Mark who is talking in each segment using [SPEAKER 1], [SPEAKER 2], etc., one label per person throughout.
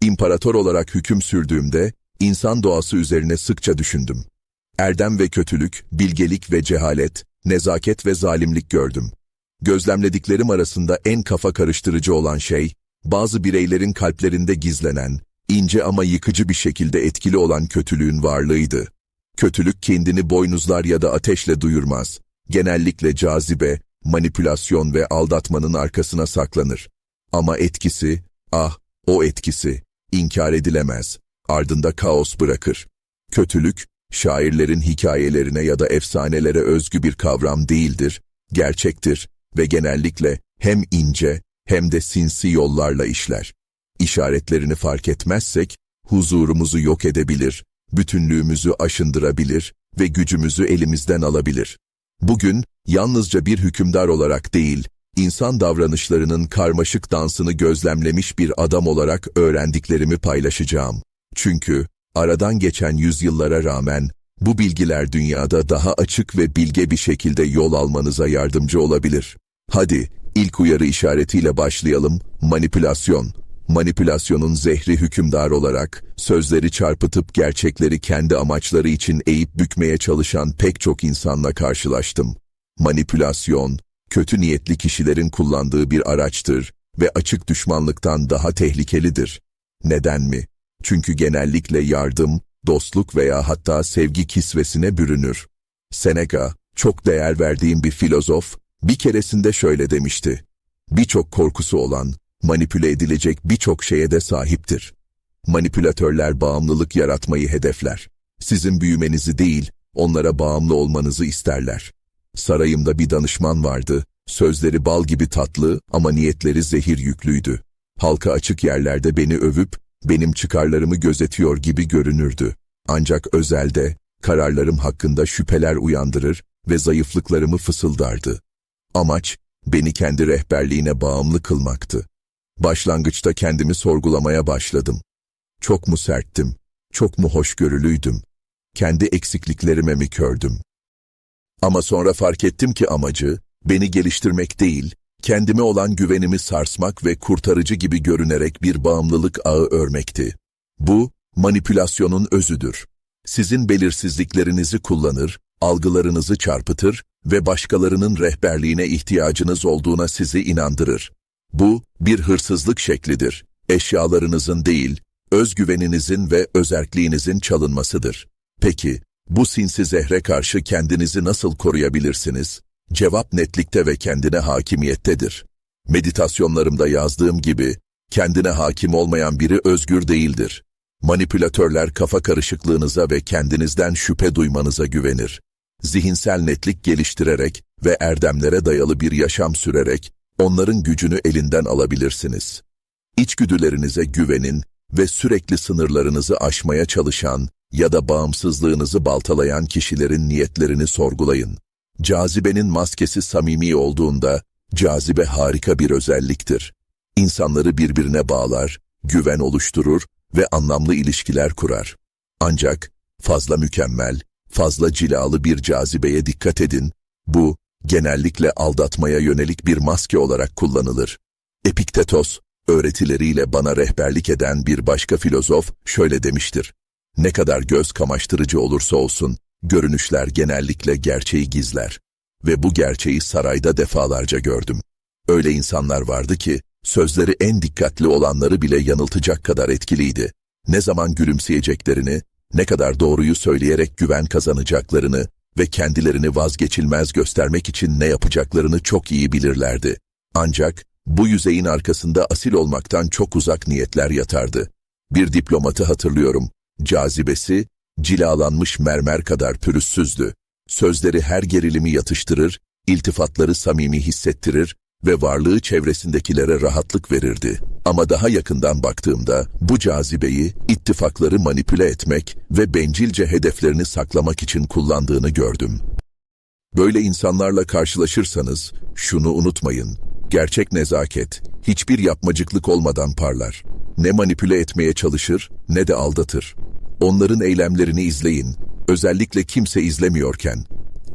[SPEAKER 1] İmparator olarak hüküm sürdüğümde, insan doğası üzerine sıkça düşündüm. Erdem ve kötülük, bilgelik ve cehalet, nezaket ve zalimlik gördüm. Gözlemlediklerim arasında en kafa karıştırıcı olan şey, bazı bireylerin kalplerinde gizlenen, ince ama yıkıcı bir şekilde etkili olan kötülüğün varlığıydı. Kötülük kendini boynuzlar ya da ateşle duyurmaz. Genellikle cazibe, manipülasyon ve aldatmanın arkasına saklanır. Ama etkisi, ah, o etkisi, inkar edilemez. Ardında kaos bırakır. Kötülük, şairlerin hikayelerine ya da efsanelere özgü bir kavram değildir, gerçektir ve genellikle hem ince hem de sinsi yollarla işler. İşaretlerini fark etmezsek, huzurumuzu yok edebilir, bütünlüğümüzü aşındırabilir ve gücümüzü elimizden alabilir. Bugün, yalnızca bir hükümdar olarak değil, insan davranışlarının karmaşık dansını gözlemlemiş bir adam olarak öğrendiklerimi paylaşacağım. Çünkü, aradan geçen yüzyıllara rağmen, bu bilgiler dünyada daha açık ve bilge bir şekilde yol almanıza yardımcı olabilir. Hadi, ilk uyarı işaretiyle başlayalım, manipülasyon. Manipülasyonun zehri hükümdar olarak, sözleri çarpıtıp gerçekleri kendi amaçları için eğip bükmeye çalışan pek çok insanla karşılaştım. Manipülasyon, kötü niyetli kişilerin kullandığı bir araçtır ve açık düşmanlıktan daha tehlikelidir. Neden mi? Çünkü genellikle yardım, dostluk veya hatta sevgi kisvesine bürünür. Seneca, çok değer verdiğim bir filozof, bir keresinde şöyle demişti. Birçok korkusu olan, manipüle edilecek birçok şeye de sahiptir. Manipülatörler bağımlılık yaratmayı hedefler. Sizin büyümenizi değil, onlara bağımlı olmanızı isterler. Sarayımda bir danışman vardı, sözleri bal gibi tatlı ama niyetleri zehir yüklüydü. Halka açık yerlerde beni övüp, benim çıkarlarımı gözetiyor gibi görünürdü. Ancak özelde, kararlarım hakkında şüpheler uyandırır ve zayıflıklarımı fısıldardı. Amaç, beni kendi rehberliğine bağımlı kılmaktı. Başlangıçta kendimi sorgulamaya başladım. Çok mu serttim, çok mu hoşgörülüydüm, kendi eksikliklerime mi kördüm? Ama sonra fark ettim ki amacı, beni geliştirmek değil, kendime olan güvenimi sarsmak ve kurtarıcı gibi görünerek bir bağımlılık ağı örmekti. Bu, manipülasyonun özüdür. Sizin belirsizliklerinizi kullanır, algılarınızı çarpıtır ve başkalarının rehberliğine ihtiyacınız olduğuna sizi inandırır. Bu, bir hırsızlık şeklidir. Eşyalarınızın değil, özgüveninizin ve özerkliğinizin çalınmasıdır. Peki, bu sinsi zehre karşı kendinizi nasıl koruyabilirsiniz? Cevap netlikte ve kendine hakimiyettedir. Meditasyonlarımda yazdığım gibi, kendine hakim olmayan biri özgür değildir. Manipülatörler kafa karışıklığınıza ve kendinizden şüphe duymanıza güvenir. Zihinsel netlik geliştirerek ve erdemlere dayalı bir yaşam sürerek, onların gücünü elinden alabilirsiniz. İçgüdülerinize güvenin ve sürekli sınırlarınızı aşmaya çalışan ya da bağımsızlığınızı baltalayan kişilerin niyetlerini sorgulayın. Cazibenin maskesi samimi olduğunda, cazibe harika bir özelliktir. İnsanları birbirine bağlar, güven oluşturur ve anlamlı ilişkiler kurar. Ancak fazla mükemmel, fazla cilalı bir cazibeye dikkat edin. Bu, genellikle aldatmaya yönelik bir maske olarak kullanılır. Epiktetos, öğretileriyle bana rehberlik eden bir başka filozof şöyle demiştir. Ne kadar göz kamaştırıcı olursa olsun, görünüşler genellikle gerçeği gizler. Ve bu gerçeği sarayda defalarca gördüm. Öyle insanlar vardı ki, sözleri en dikkatli olanları bile yanıltacak kadar etkiliydi. Ne zaman gülümseyeceklerini, ne kadar doğruyu söyleyerek güven kazanacaklarını ve kendilerini vazgeçilmez göstermek için ne yapacaklarını çok iyi bilirlerdi. Ancak bu yüzeyin arkasında asil olmaktan çok uzak niyetler yatardı. Bir diplomatı hatırlıyorum. Cazibesi, cilalanmış mermer kadar pürüzsüzdü. Sözleri her gerilimi yatıştırır, iltifatları samimi hissettirir ve varlığı çevresindekilere rahatlık verirdi. Ama daha yakından baktığımda bu cazibeyi ittifakları manipüle etmek ve bencilce hedeflerini saklamak için kullandığını gördüm. Böyle insanlarla karşılaşırsanız şunu unutmayın. Gerçek nezaket hiçbir yapmacıklık olmadan parlar. Ne manipüle etmeye çalışır ne de aldatır. Onların eylemlerini izleyin. Özellikle kimse izlemiyorken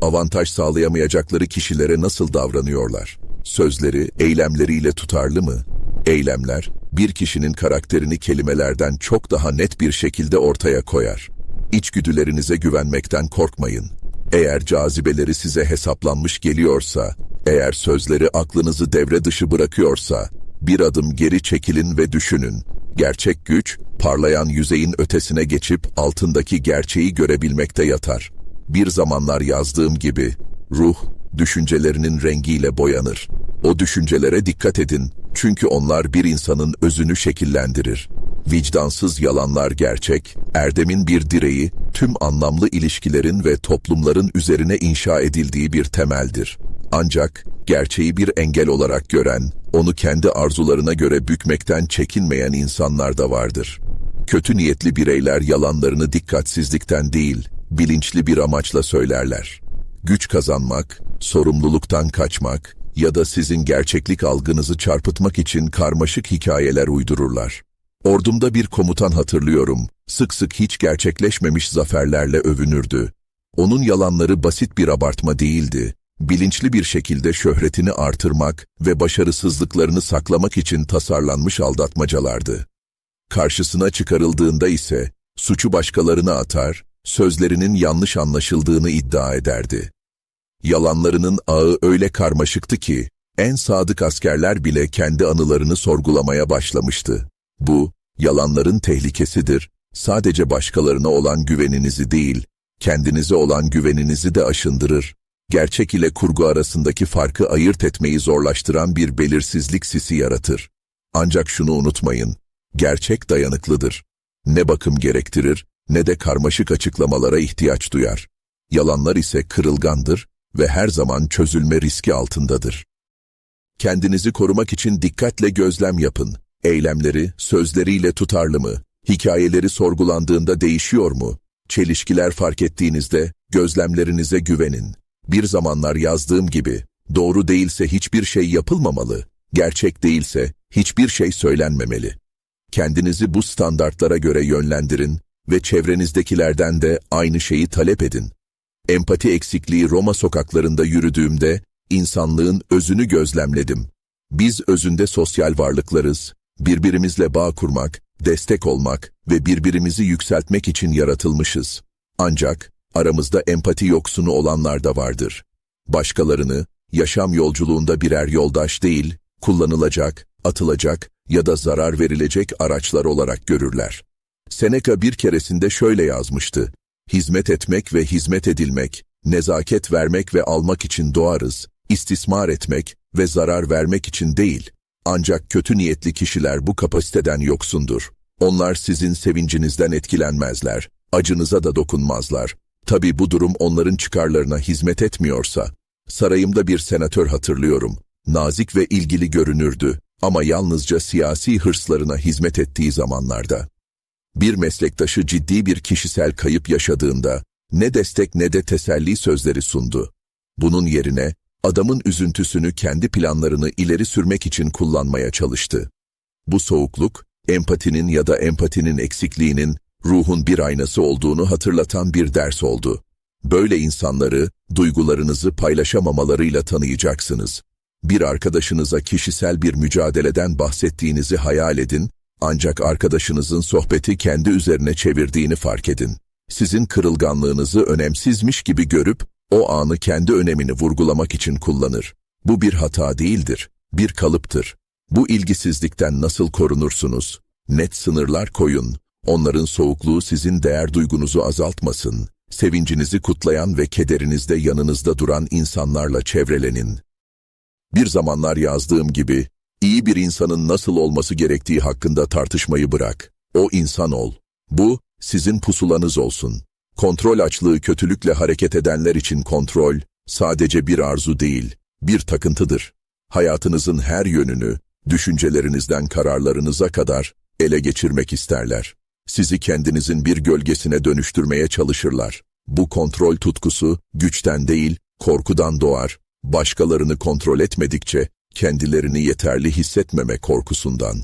[SPEAKER 1] avantaj sağlayamayacakları kişilere nasıl davranıyorlar? Sözleri, eylemleriyle tutarlı mı? Eylemler, bir kişinin karakterini kelimelerden çok daha net bir şekilde ortaya koyar. İçgüdülerinize güvenmekten korkmayın. Eğer cazibeleri size hesaplanmış geliyorsa, eğer sözleri aklınızı devre dışı bırakıyorsa, bir adım geri çekilin ve düşünün. Gerçek güç, parlayan yüzeyin ötesine geçip altındaki gerçeği görebilmekte yatar. Bir zamanlar yazdığım gibi, ruh, düşüncelerinin rengiyle boyanır. O düşüncelere dikkat edin, çünkü onlar bir insanın özünü şekillendirir. Vicdansız yalanlar gerçek, erdemin bir direği, tüm anlamlı ilişkilerin ve toplumların üzerine inşa edildiği bir temeldir. Ancak gerçeği bir engel olarak gören, onu kendi arzularına göre bükmekten çekinmeyen insanlar da vardır. Kötü niyetli bireyler yalanlarını dikkatsizlikten değil, bilinçli bir amaçla söylerler. Güç kazanmak, sorumluluktan kaçmak ya da sizin gerçeklik algınızı çarpıtmak için karmaşık hikayeler uydururlar. Ordumda bir komutan hatırlıyorum, sık sık hiç gerçekleşmemiş zaferlerle övünürdü. Onun yalanları basit bir abartma değildi, bilinçli bir şekilde şöhretini artırmak ve başarısızlıklarını saklamak için tasarlanmış aldatmacalardı. Karşısına çıkarıldığında ise suçu başkalarına atar, sözlerinin yanlış anlaşıldığını iddia ederdi. Yalanlarının ağı öyle karmaşıktı ki, en sadık askerler bile kendi anılarını sorgulamaya başlamıştı. Bu, yalanların tehlikesidir, sadece başkalarına olan güveninizi değil, kendinize olan güveninizi de aşındırır. Gerçek ile kurgu arasındaki farkı ayırt etmeyi zorlaştıran bir belirsizlik sisi yaratır. Ancak şunu unutmayın, gerçek dayanıklıdır. Ne bakım gerektirir, ne de karmaşık açıklamalara ihtiyaç duyar. Yalanlar ise kırılgandır ve her zaman çözülme riski altındadır. Kendinizi korumak için dikkatle gözlem yapın. Eylemleri, sözleriyle tutarlı mı? Hikayeleri sorgulandığında değişiyor mu? Çelişkiler fark ettiğinizde gözlemlerinize güvenin. Bir zamanlar yazdığım gibi, doğru değilse hiçbir şey yapılmamalı, gerçek değilse hiçbir şey söylenmemeli. Kendinizi bu standartlara göre yönlendirin ve çevrenizdekilerden de aynı şeyi talep edin. Empati eksikliği Roma sokaklarında yürüdüğümde insanlığın özünü gözlemledim. Biz özünde sosyal varlıklarız, birbirimizle bağ kurmak, destek olmak ve birbirimizi yükseltmek için yaratılmışız. Ancak aramızda empati yoksunu olanlar da vardır. Başkalarını yaşam yolculuğunda birer yoldaş değil, kullanılacak, atılacak ya da zarar verilecek araçlar olarak görürler. Seneca bir keresinde şöyle yazmıştı. Hizmet etmek ve hizmet edilmek, nezaket vermek ve almak için doğarız, istismar etmek ve zarar vermek için değil. Ancak kötü niyetli kişiler bu kapasiteden yoksundur. Onlar sizin sevincinizden etkilenmezler, acınıza da dokunmazlar. Tabi bu durum onların çıkarlarına hizmet etmiyorsa. Sarayımda bir senatör hatırlıyorum. Nazik ve ilgili görünürdü ama yalnızca siyasi hırslarına hizmet ettiği zamanlarda. Bir meslektaşı ciddi bir kişisel kayıp yaşadığında ne destek ne de teselli sözleri sundu. Bunun yerine adamın üzüntüsünü kendi planlarını ileri sürmek için kullanmaya çalıştı. Bu soğukluk, empatinin ya da empatinin eksikliğinin ruhun bir aynası olduğunu hatırlatan bir ders oldu. Böyle insanları, duygularınızı paylaşamamalarıyla tanıyacaksınız. Bir arkadaşınıza kişisel bir mücadeleden bahsettiğinizi hayal edin, ancak arkadaşınızın sohbeti kendi üzerine çevirdiğini fark edin. Sizin kırılganlığınızı önemsizmiş gibi görüp, o anı kendi önemini vurgulamak için kullanır. Bu bir hata değildir, bir kalıptır. Bu ilgisizlikten nasıl korunursunuz? Net sınırlar koyun. Onların soğukluğu sizin değer duygunuzu azaltmasın. Sevincinizi kutlayan ve kederinizde yanınızda duran insanlarla çevrelenin. Bir zamanlar yazdığım gibi, iyi bir insanın nasıl olması gerektiği hakkında tartışmayı bırak. O insan ol. Bu, sizin pusulanız olsun. Kontrol açlığı kötülükle hareket edenler için kontrol, sadece bir arzu değil, bir takıntıdır. Hayatınızın her yönünü, düşüncelerinizden kararlarınıza kadar ele geçirmek isterler. Sizi kendinizin bir gölgesine dönüştürmeye çalışırlar. Bu kontrol tutkusu güçten değil, korkudan doğar. Başkalarını kontrol etmedikçe kendilerini yeterli hissetmeme korkusundan.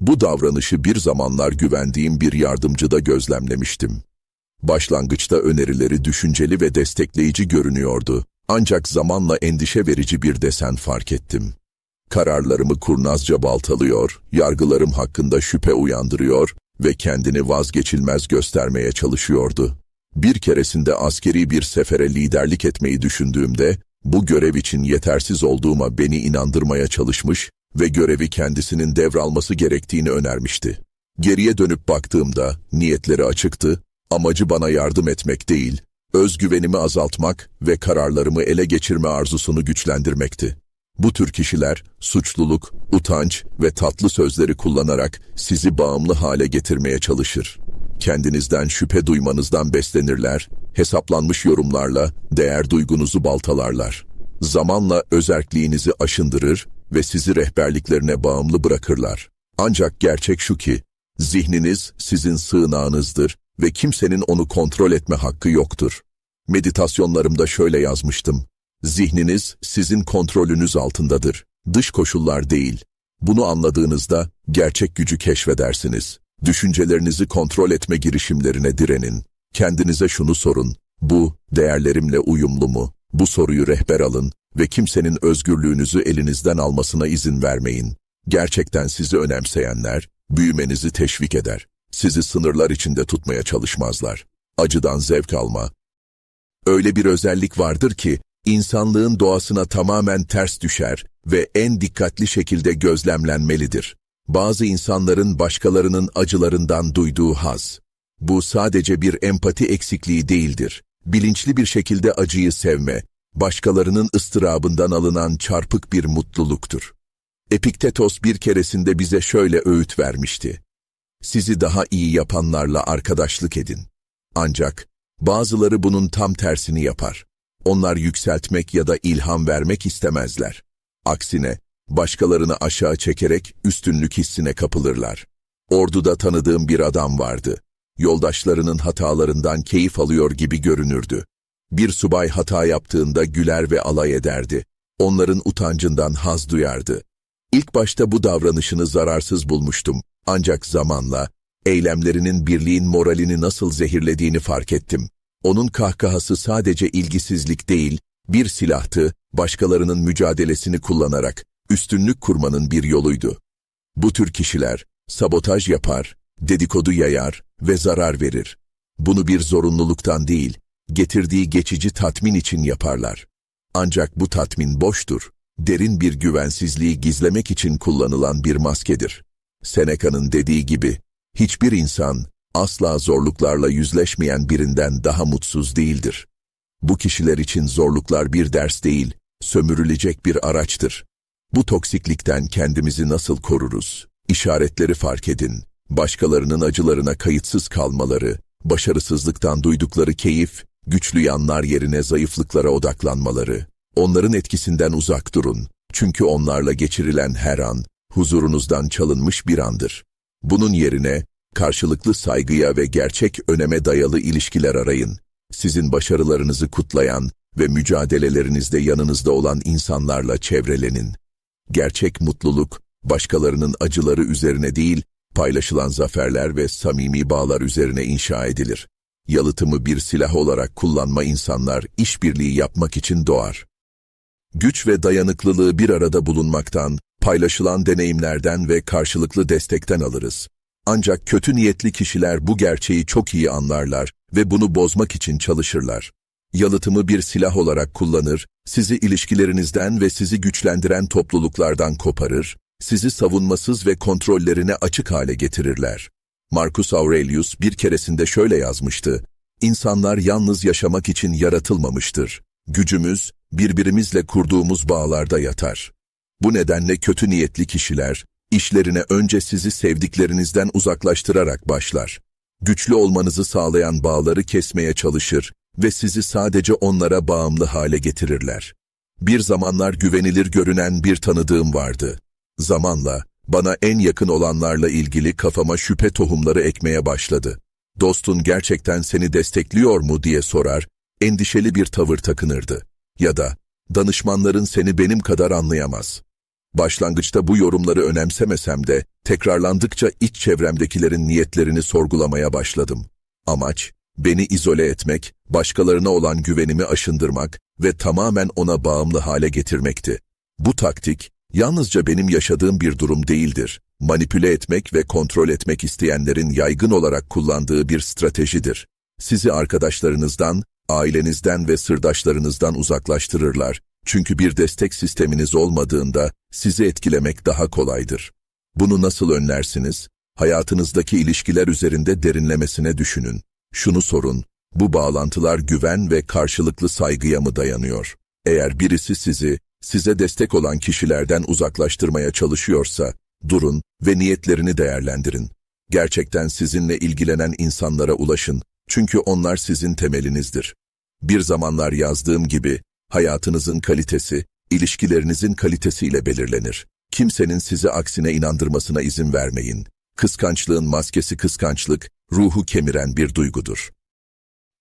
[SPEAKER 1] Bu davranışı bir zamanlar güvendiğim bir yardımcıda gözlemlemiştim. Başlangıçta önerileri düşünceli ve destekleyici görünüyordu. Ancak zamanla endişe verici bir desen fark ettim. Kararlarımı kurnazca baltalıyor, yargılarım hakkında şüphe uyandırıyor ve kendini vazgeçilmez göstermeye çalışıyordu. Bir keresinde askeri bir sefere liderlik etmeyi düşündüğümde, bu görev için yetersiz olduğuma beni inandırmaya çalışmış ve görevi kendisinin devralması gerektiğini önermişti. Geriye dönüp baktığımda niyetleri açıktı, amacı bana yardım etmek değil, özgüvenimi azaltmak ve kararlarımı ele geçirme arzusunu güçlendirmekti. Bu tür kişiler suçluluk, utanç ve tatlı sözleri kullanarak sizi bağımlı hale getirmeye çalışır. Kendinizden şüphe duymanızdan beslenirler, hesaplanmış yorumlarla değer duygunuzu baltalarlar. Zamanla özerkliğinizi aşındırır ve sizi rehberliklerine bağımlı bırakırlar. Ancak gerçek şu ki, zihniniz sizin sığınağınızdır ve kimsenin onu kontrol etme hakkı yoktur. Meditasyonlarımda şöyle yazmıştım. Zihniniz sizin kontrolünüz altındadır. Dış koşullar değil. Bunu anladığınızda gerçek gücü keşfedersiniz. Düşüncelerinizi kontrol etme girişimlerine direnin. Kendinize şunu sorun. Bu, değerlerimle uyumlu mu? Bu soruyu rehber alın ve kimsenin özgürlüğünüzü elinizden almasına izin vermeyin. Gerçekten sizi önemseyenler, büyümenizi teşvik eder. Sizi sınırlar içinde tutmaya çalışmazlar. Acıdan zevk alma. Öyle bir özellik vardır ki, insanlığın doğasına tamamen ters düşer ve en dikkatli şekilde gözlemlenmelidir. Bazı insanların başkalarının acılarından duyduğu haz. Bu sadece bir empati eksikliği değildir. Bilinçli bir şekilde acıyı sevme, başkalarının ıstırabından alınan çarpık bir mutluluktur. Epiktetos bir keresinde bize şöyle öğüt vermişti. Sizi daha iyi yapanlarla arkadaşlık edin. Ancak bazıları bunun tam tersini yapar. Onlar yükseltmek ya da ilham vermek istemezler. Aksine, başkalarını aşağı çekerek üstünlük hissine kapılırlar. Orduda tanıdığım bir adam vardı. Yoldaşlarının hatalarından keyif alıyor gibi görünürdü. Bir subay hata yaptığında güler ve alay ederdi. Onların utancından haz duyardı. İlk başta bu davranışını zararsız bulmuştum. Ancak zamanla, eylemlerinin birliğin moralini nasıl zehirlediğini fark ettim. Onun kahkahası sadece ilgisizlik değil, bir silahtı, başkalarının mücadelesini kullanarak üstünlük kurmanın bir yoluydu. Bu tür kişiler sabotaj yapar, dedikodu yayar ve zarar verir. Bunu bir zorunluluktan değil, getirdiği geçici tatmin için yaparlar. Ancak bu tatmin boştur, derin bir güvensizliği gizlemek için kullanılan bir maskedir. Seneca'nın dediği gibi, hiçbir insan asla zorluklarla yüzleşmeyen birinden daha mutsuz değildir. Bu kişiler için zorluklar bir ders değil, sömürülecek bir araçtır. Bu toksiklikten kendimizi nasıl koruruz? İşaretleri fark edin. Başkalarının acılarına kayıtsız kalmaları, başarısızlıktan duydukları keyif, güçlü yanlar yerine zayıflıklara odaklanmaları. Onların etkisinden uzak durun. Çünkü onlarla geçirilen her an, huzurunuzdan çalınmış bir andır. Bunun yerine, karşılıklı saygıya ve gerçek öneme dayalı ilişkiler arayın. Sizin başarılarınızı kutlayan ve mücadelelerinizde yanınızda olan insanlarla çevrelenin. Gerçek mutluluk, başkalarının acıları üzerine değil, paylaşılan zaferler ve samimi bağlar üzerine inşa edilir. Yalıtımı bir silah olarak kullanma insanlar işbirliği yapmak için doğar. Güç ve dayanıklılığı bir arada bulunmaktan, paylaşılan deneyimlerden ve karşılıklı destekten alırız. Ancak kötü niyetli kişiler bu gerçeği çok iyi anlarlar ve bunu bozmak için çalışırlar. Yalıtımı bir silah olarak kullanır, sizi ilişkilerinizden ve sizi güçlendiren topluluklardan koparır, sizi savunmasız ve kontrollerine açık hale getirirler. Marcus Aurelius bir keresinde şöyle yazmıştı, İnsanlar yalnız yaşamak için yaratılmamıştır. Gücümüz, birbirimizle kurduğumuz bağlarda yatar. Bu nedenle kötü niyetli kişiler, işlerine önce sizi sevdiklerinizden uzaklaştırarak başlar. Güçlü olmanızı sağlayan bağları kesmeye çalışır ve sizi sadece onlara bağımlı hale getirirler. Bir zamanlar güvenilir görünen bir tanıdığım vardı. Zamanla, bana en yakın olanlarla ilgili kafama şüphe tohumları ekmeye başladı. Dostun gerçekten seni destekliyor mu diye sorar, endişeli bir tavır takınırdı. Ya da, danışmanların seni benim kadar anlayamaz. Başlangıçta bu yorumları önemsemesem de, tekrarlandıkça iç çevremdekilerin niyetlerini sorgulamaya başladım. Amaç, beni izole etmek, başkalarına olan güvenimi aşındırmak ve tamamen ona bağımlı hale getirmekti. Bu taktik, yalnızca benim yaşadığım bir durum değildir. Manipüle etmek ve kontrol etmek isteyenlerin yaygın olarak kullandığı bir stratejidir. Sizi arkadaşlarınızdan, ailenizden ve sırdaşlarınızdan uzaklaştırırlar. Çünkü bir destek sisteminiz olmadığında sizi etkilemek daha kolaydır. Bunu nasıl önlersiniz? Hayatınızdaki ilişkiler üzerinde derinlemesine düşünün. Şunu sorun, bu bağlantılar güven ve karşılıklı saygıya mı dayanıyor? Eğer birisi sizi, size destek olan kişilerden uzaklaştırmaya çalışıyorsa, durun ve niyetlerini değerlendirin. Gerçekten sizinle ilgilenen insanlara ulaşın, çünkü onlar sizin temelinizdir. Bir zamanlar yazdığım gibi, hayatınızın kalitesi, ilişkilerinizin kalitesiyle belirlenir. Kimsenin sizi aksine inandırmasına izin vermeyin. Kıskançlığın maskesi kıskançlık, ruhu kemiren bir duygudur.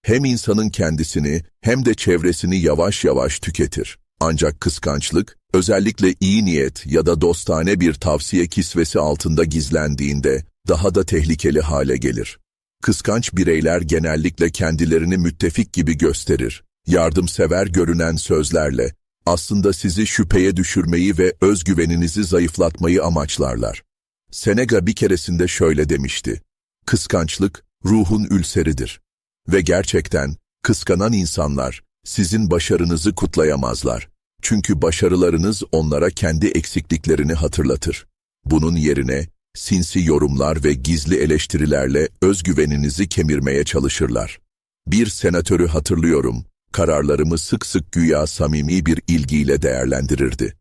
[SPEAKER 1] Hem insanın kendisini hem de çevresini yavaş yavaş tüketir. Ancak kıskançlık, özellikle iyi niyet ya da dostane bir tavsiye kisvesi altında gizlendiğinde daha da tehlikeli hale gelir. Kıskanç bireyler genellikle kendilerini müttefik gibi gösterir. Yardımsever görünen sözlerle aslında sizi şüpheye düşürmeyi ve özgüveninizi zayıflatmayı amaçlarlar. Seneca bir keresinde şöyle demişti. Kıskançlık ruhun ülseridir. Ve gerçekten kıskanan insanlar sizin başarınızı kutlayamazlar. Çünkü başarılarınız onlara kendi eksikliklerini hatırlatır. Bunun yerine sinsi yorumlar ve gizli eleştirilerle özgüveninizi kemirmeye çalışırlar. Bir senatörü hatırlıyorum, kararlarımı sık sık güya samimi bir ilgiyle değerlendirirdi.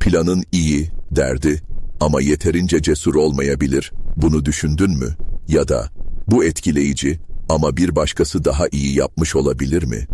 [SPEAKER 1] Planın iyi, derdi ama yeterince cesur olmayabilir, bunu düşündün mü? Ya da bu etkileyici ama bir başkası daha iyi yapmış olabilir mi?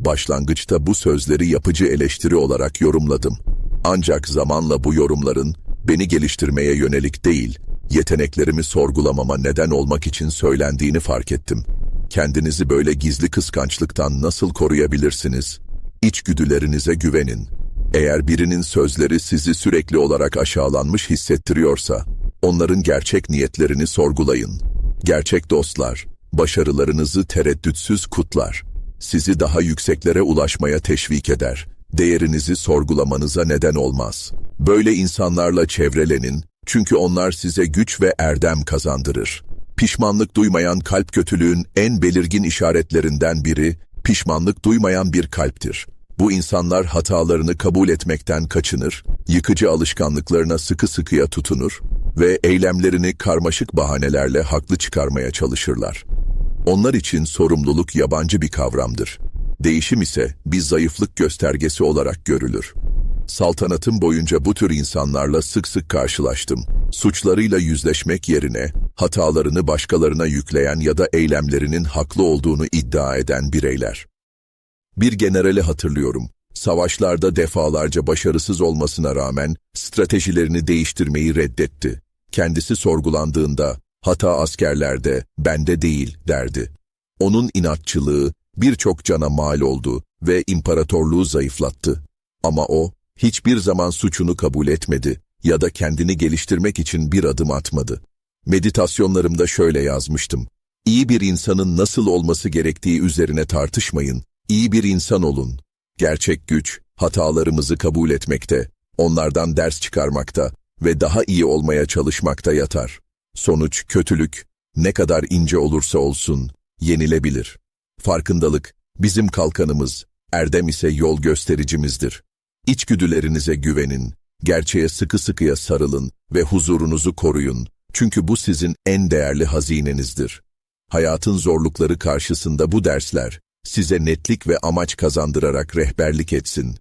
[SPEAKER 1] Başlangıçta bu sözleri yapıcı eleştiri olarak yorumladım. Ancak zamanla bu yorumların beni geliştirmeye yönelik değil, yeteneklerimi sorgulamama neden olmak için söylendiğini fark ettim. Kendinizi böyle gizli kıskançlıktan nasıl koruyabilirsiniz? İçgüdülerinize güvenin. Eğer birinin sözleri sizi sürekli olarak aşağılanmış hissettiriyorsa, onların gerçek niyetlerini sorgulayın. Gerçek dostlar, başarılarınızı tereddütsüz kutlar. Sizi daha yükseklere ulaşmaya teşvik eder. Değerinizi sorgulamanıza neden olmaz. Böyle insanlarla çevrelenin, çünkü onlar size güç ve erdem kazandırır. Pişmanlık duymayan kalp kötülüğün en belirgin işaretlerinden biri, pişmanlık duymayan bir kalptir. Bu insanlar hatalarını kabul etmekten kaçınır, yıkıcı alışkanlıklarına sıkı sıkıya tutunur ve eylemlerini karmaşık bahanelerle haklı çıkarmaya çalışırlar. Onlar için sorumluluk yabancı bir kavramdır. Değişim ise bir zayıflık göstergesi olarak görülür. Saltanatım boyunca bu tür insanlarla sık sık karşılaştım. Suçlarıyla yüzleşmek yerine hatalarını başkalarına yükleyen ya da eylemlerinin haklı olduğunu iddia eden bireyler. Bir generali hatırlıyorum. Savaşlarda defalarca başarısız olmasına rağmen stratejilerini değiştirmeyi reddetti. Kendisi sorgulandığında hata askerlerde, bende değil derdi. Onun inatçılığı birçok cana mal oldu ve imparatorluğu zayıflattı. Ama o hiçbir zaman suçunu kabul etmedi ya da kendini geliştirmek için bir adım atmadı. Meditasyonlarımda şöyle yazmıştım. İyi bir insanın nasıl olması gerektiği üzerine tartışmayın, iyi bir insan olun. Gerçek güç, hatalarımızı kabul etmekte, onlardan ders çıkarmakta ve daha iyi olmaya çalışmakta yatar. Sonuç, kötülük, ne kadar ince olursa olsun, yenilebilir. Farkındalık, bizim kalkanımız, erdem ise yol göstericimizdir. İçgüdülerinize güvenin, gerçeğe sıkı sıkıya sarılın ve huzurunuzu koruyun. Çünkü bu sizin en değerli hazinenizdir. Hayatın zorlukları karşısında bu dersler, size netlik ve amaç kazandırarak rehberlik etsin.